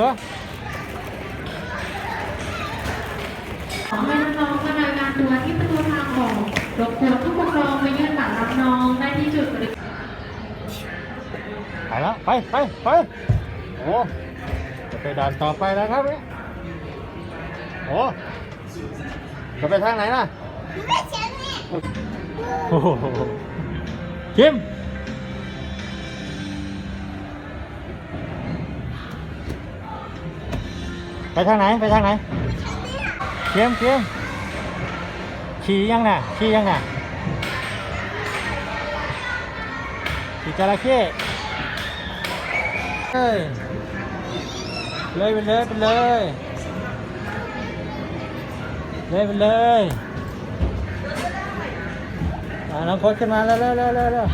เหรอขอให้น้องๆมารายงานตัวที่ประตูทางออกรบกวนผู้ปกครองมายื่นบัตรรับน้องได้ที่จุดบริการไปแล้วไปไปไปโอ้จะไปด่านต่อไปแล้วครับเนี่ยโอ้จะไปทางไหนล่ะโอ้โหคิม ทางไหนไปทางไหนเคียมเคียมขี่ยังน่ะขี่ยังน่ะขี่จระเข้เฮ้ยเลยไปเลยไปเลยเลยไปเลยอ่าน้องโค้ชขึ้นมาเร็วเร็วเร็วเร็ว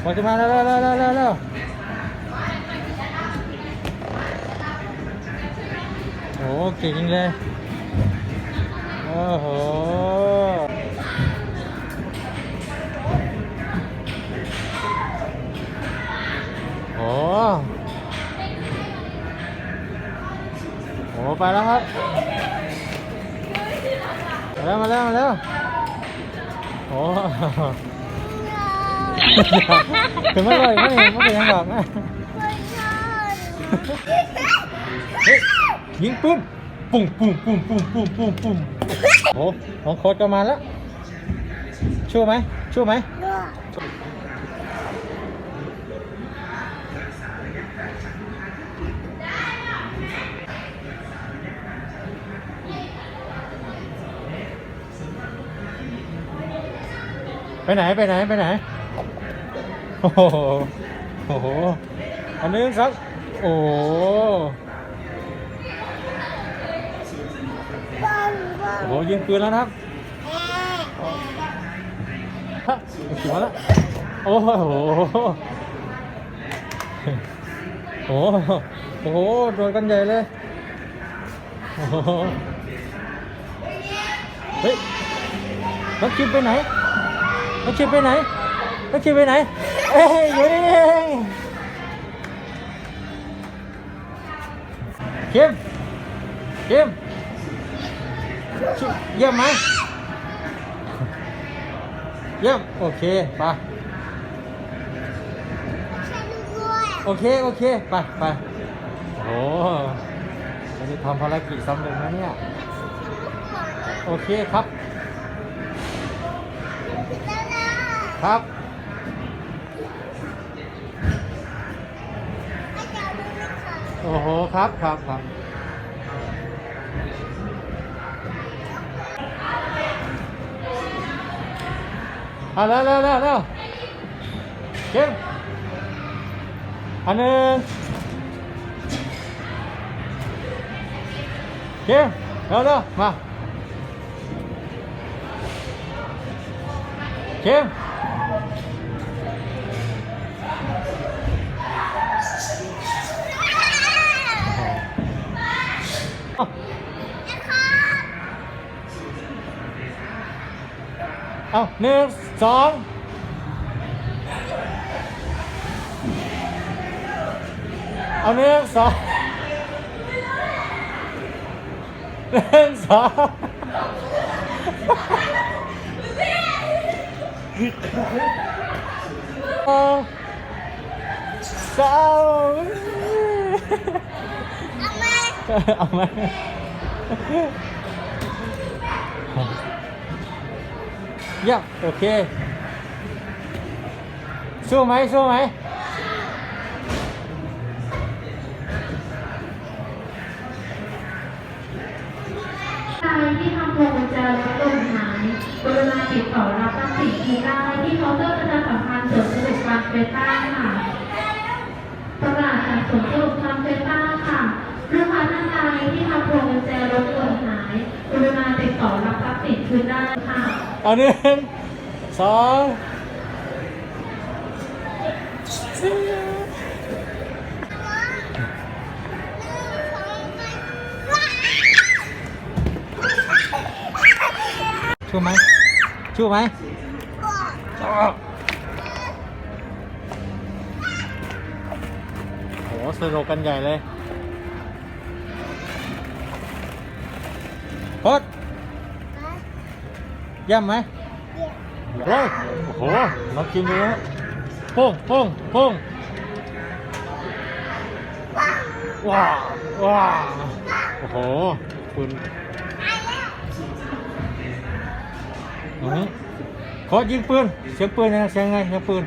โค้ชขึ้นมาเร็วเร็วเร็วเร็ว โอเก่งจริงเลยโอ้โหโอ้โหไปแล้วครับมาแล้วมาแล้วมาแล้วโอ้ถึงไม่เลยไม่ไม่เป็นยังดอกนะเฮ้ย ยิงปืนปุ้งปุ้งปุ้งปุ้งปุ้งปุ้งปุ้งโอ้น้องโค้ชก็มาแล้วช่วยไหมช่วยไหมไปไหนไปไหนไปไหน โอ้โห โอ้โห อันนึงครับ โอ้ โหยิงปืนแล้วนะครับฮะขี่มาแล้วโอ้โหโอ้โหโอ้โหโดนกันใหญ่เลยโอ้โหเฮ้ยน้องคิมไปไหนน้องคิมไปไหนน้องคิมไปไหนเอ้ยอยู่นี่เองคิมคิม เยี่ยมไหมเยี่ยมโอเคไปโอเค โอเค ไปไปโอ้โหวันนี้ทำภารกิจสำเร็จนะเนี่ย โอเคครับ ครับโอ้โห ครับครับครับ เอาเร็วเร็วเร็วเร็วเก็บอันหนึ่งเก็บเร็วเร็วมาเก็บ เอาหนึ่งสองเอาหนึ่งสองหนึ่งสองสองสามเอาไหม เยี่ยมโอเค สู้ไหมสู้ไหมที่ทำพวงกุญแจรถหล่นหายกรุณาติดต่อรับทรัพย์สินคืนได้ที่เคาน์เตอร์ประชาสัมพันธ์สวนสนุกบางเฟต้าค่ะประกาศจากสวนสนุกบางเฟต้าค่ะลูกค้าท่านใดที่ทำพวงกุญแจรถหล่นหายกรุณาติดต่อรับทรัพย์สินคืนได้ค่ะ เอาหนึ่งสองชูไหมชูไหมชอบสนุกกันใหญ่เลย เยี่ยมไหมเฮ้ยโอ้โหมากินดูนะปุ้งปุ้งปุ้งว้าวว้าวโอ้โหปืนอือหือโคตรยิงปืน เสียงปืนนะเสียงไงเสียงปืน